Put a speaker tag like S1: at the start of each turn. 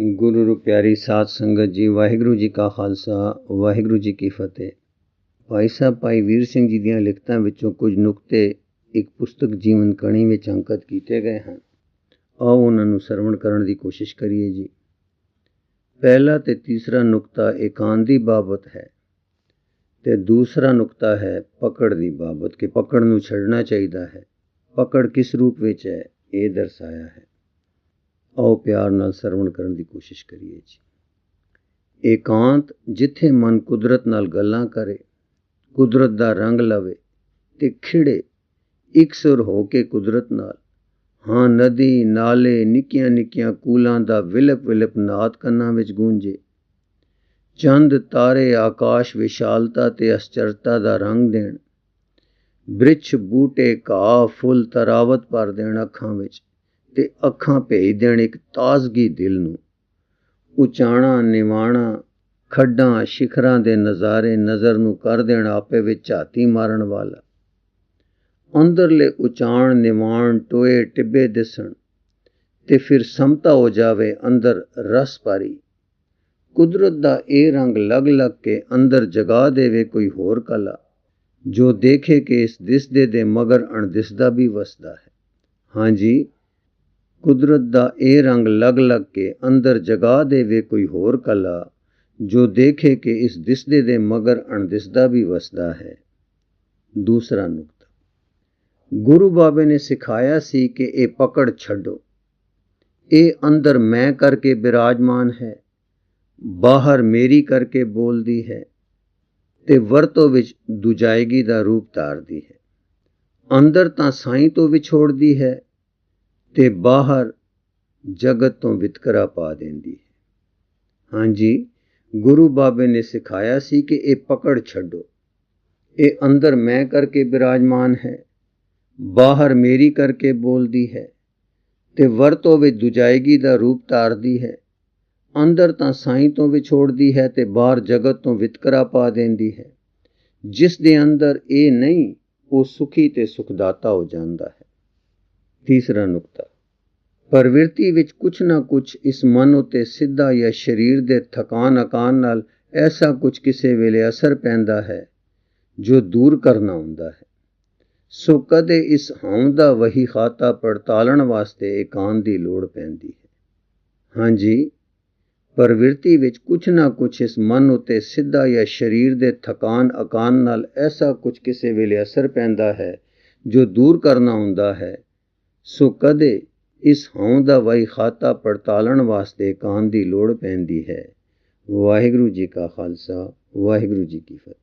S1: ਗੁਰੂ ਰੂ ਸਾਧ ਸੰਗਤ ਜੀ, ਵਾਹਿਗੁਰੂ ਜੀ ਕਾ ਖਾਲਸਾ, ਵਾਹਿਗੁਰੂ ਜੀ ਕੀ ਫਤਿਹ। ਭਾਈ ਸਾਹਿਬ, ਭਾਈ ਵੀਰ ਸਿੰਘ ਜੀ ਦੀਆਂ ਲਿਖਤਾਂ ਵਿੱਚੋਂ ਕੁਝ ਨੁਕਤੇ ਇੱਕ ਪੁਸਤਕ ਜੀਵਨ ਕਣੀ ਵਿੱਚ ਅੰਕਿਤ ਕੀਤੇ ਗਏ ਹਨ। ਆਓ ਉਹਨਾਂ ਨੂੰ ਸਰਵਣ ਕਰਨ ਦੀ ਕੋਸ਼ਿਸ਼ ਕਰੀਏ ਜੀ। ਪਹਿਲਾ ਤੇ ਤੀਸਰਾ ਨੁਕਤਾ ਇਕਾਂਤ ਦੀ ਬਾਬਤ ਹੈ ਤੇ ਦੂਸਰਾ ਨੁਕਤਾ ਹੈ ਪਕੜ ਦੀ ਬਾਬਤ, ਕਿ ਪਕੜ ਨੂੰ ਛੱਡਣਾ ਚਾਹੀਦਾ ਹੈ। ਪਕੜ ਕਿਸ ਰੂਪ ਵਿੱਚ ਹੈ? ਇਹ ਦਰਸਾਇਆ ਹੈ। ਆਓ ਪਿਆਰ ਨਾਲ ਸਰਵਣ ਕਰਨ ਦੀ ਕੋਸ਼ਿਸ਼ ਕਰੀਏ ਜੀ। ਏਕਾਂਤ ਜਿੱਥੇ ਮਨ ਕੁਦਰਤ ਨਾਲ ਗੱਲਾਂ ਕਰੇ, ਕੁਦਰਤ ਦਾ ਰੰਗ ਲਵੇ ਤੇ ਖਿੜੇ ਇਕਸੁਰ ਹੋ ਕੇ ਕੁਦਰਤ ਨਾਲ। ਹਾਂ, ਨਦੀ, ਨਾਲੇ, ਨਿੱਕੀਆਂ ਨਿੱਕੀਆਂ ਕੂਲਾਂ ਦਾ ਵਿਲਪ ਵਿਲਪ ਨਾਦ ਕੰਨਾਂ ਵਿੱਚ ਗੂੰਜੇ। ਚੰਦ, ਤਾਰੇ, ਆਕਾਸ਼, ਵਿਸ਼ਾਲਤਾ ਤੇ ਅਸਚਰਤਾ ਦਾ ਰੰਗ ਦੇਣ। ਬ੍ਰਿਛ, ਬੂਟੇ, ਘਾਹ, ਫੁੱਲ, ਤਰਾਵਤ ਭਰ ਦੇਣ ਅੱਖਾਂ ਵਿੱਚ। ਤੇ ਅੱਖਾਂ ਭੇਜ ਦੇਣ ਇੱਕ ਤਾਜ਼ਗੀ ਦਿਲ ਨੂੰ। ਉਚਾਣਾ, ਨਿਵਾਣਾ, ਖੱਡਾਂ, ਸ਼ਿਖਰਾਂ ਦੇ ਨਜ਼ਾਰੇ ਨਜ਼ਰ ਨੂੰ ਕਰ ਦੇਣ ਆਪੇ ਵਿੱਚ ਝਾਤੀ ਮਾਰਨ ਵਾਲਾ। ਅੰਦਰਲੇ ਉਚਾਣ, ਨਿਵਾਣ, ਟੋਏ, ਟਿੱਬੇ ਦਿਸਣ ਤੇ ਫਿਰ ਸਮਤਾ ਹੋ ਜਾਵੇ ਅੰਦਰ ਰਸ ਪਾਰੀ ਕੁਦਰਤ ਦਾ ਇਹ ਰੰਗ ਲਗ ਲਗ ਕੇ ਅੰਦਰ ਜਗਾ ਦੇਵੇ ਕੋਈ ਹੋਰ ਕਲਾ। ਜੋ ਦੇਖੇ ਕਿ ਇਸ ਦਿਸਦੇ ਦੇ ਮਗਰ ਅਣਦਿਸਦਾ ਵੀ ਵਸਦਾ ਹੈ। ਹਾਂਜੀ ਕੁਦਰਤ ਦਾ ਇਹ ਰੰਗ ਲਗ ਲਗ ਕੇ ਅੰਦਰ ਜਗਾ ਦੇਵੇ ਕੋਈ ਹੋਰ ਕਲਾ, ਜੋ ਦੇਖੇ ਕਿ ਇਸ ਦਿਸਦੇ ਦੇ ਮਗਰ ਅਣਦਿਸਦਾ ਵੀ ਵਸਦਾ ਹੈ। ਦੂਸਰਾ ਨੁਕਤਾ। ਗੁਰੂ ਬਾਬੇ ਨੇ ਸਿਖਾਇਆ ਸੀ ਕਿ ਇਹ ਪਕੜ ਛੱਡੋ। ਇਹ ਅੰਦਰ ਮੈਂ ਕਰਕੇ ਬਿਰਾਜਮਾਨ ਹੈ, ਬਾਹਰ ਮੇਰੀ ਕਰਕੇ ਬੋਲਦੀ ਹੈ ਤੇ ਵਰਤੋਂ ਵਿੱਚ ਦੁਜਾਇਗੀ ਦਾ ਰੂਪ ਧਾਰਦੀ ਹੈ। ਅੰਦਰ ਤਾਂ ਸਾਈਂ ਤੋਂ ਵਿਛੋੜਦੀ ਹੈ ਤੇ ਬਾਹਰ ਜਗਤ ਤੋਂ ਵਿਤਕਰਾ ਪਾ ਦਿੰਦੀ ਹੈ। ਹਾਂਜੀ, ਗੁਰੂ ਬਾਬੇ ਨੇ ਸਿਖਾਇਆ ਸੀ ਕਿ ਇਹ ਪਕੜ ਛੱਡੋ। ਇਹ ਅੰਦਰ ਮੈਂ ਕਰਕੇ ਬਿਰਾਜਮਾਨ ਹੈ, ਬਾਹਰ ਮੇਰੀ ਕਰਕੇ ਬੋਲਦੀ ਹੈ ਤੇ ਵਰਤੋਂ ਵਿੱਚ ਦੁਜਾਇਗੀ ਦਾ ਰੂਪ ਧਾਰਦੀ ਹੈ। ਅੰਦਰ ਤਾਂ ਸਾਈਂ ਤੋਂ ਵਿਛੋੜਦੀ ਹੈ ਤੇ ਬਾਹਰ ਜਗਤ ਤੋਂ ਵਿਤਕਰਾ ਪਾ ਦਿੰਦੀ ਹੈ। ਜਿਸ ਦੇ ਅੰਦਰ ਇਹ ਨਹੀਂ, ਉਹ ਸੁਖੀ ਤੇ ਸੁਖਦਾਤਾ ਹੋ ਜਾਂਦਾ ਹੈ। ਤੀਸਰਾ ਨੁਕਤਾ। ਪ੍ਰਵਿਰਤੀ ਵਿੱਚ ਕੁਛ ਨਾ ਕੁਛ ਇਸ ਮਨ ਉਤੇ ਸਿੱਧਾ ਜਾਂ ਸਰੀਰ ਦੇ ਥਕਾਨ ਅਕਾਨ ਨਾਲ ਐਸਾ ਕੁਝ ਕਿਸੇ ਵੇਲੇ ਅਸਰ ਪੈਂਦਾ ਹੈ, ਜੋ ਦੂਰ ਕਰਨਾ ਹੁੰਦਾ ਹੈ। ਸੋ ਕਦੇ ਇਸ ਹਉ ਦਾ ਵਹੀ ਖਾਤਾ ਪੜਤਾਲਣ ਵਾਸਤੇ ਇਕਾਂਤ ਦੀ ਲੋੜ ਪੈਂਦੀ ਹੈ। ਹਾਂਜੀ, ਪ੍ਰਵਿਰਤੀ ਵਿੱਚ ਕੁਛ ਨਾ ਕੁਛ ਇਸ ਮਨ ਉਤੇ ਸਿੱਧਾ ਜਾਂ ਸਰੀਰ ਦੇ ਥਕਾਨ ਅਕਾਨ ਨਾਲ ਐਸਾ ਕੁਝ ਕਿਸੇ ਵੇਲੇ ਅਸਰ ਪੈਂਦਾ ਹੈ, ਜੋ ਦੂਰ ਕਰਨਾ ਹੁੰਦਾ ਹੈ ਸੋ ਕਦੇ ਇਸ ਹਉ ਦਾ ਵਹੀ ਖਾਤਾ ਪੜਤਾਲਣ ਵਾਸਤੇ ਇਕਾਂਤ ਦੀ ਲੋੜ ਪੈਂਦੀ ਹੈ। ਵਾਹਿਗੁਰੂ ਜੀ ਕਾ ਖਾਲਸਾ, ਵਾਹਿਗੁਰੂ ਜੀ ਕੀ ਫਤਿਹ।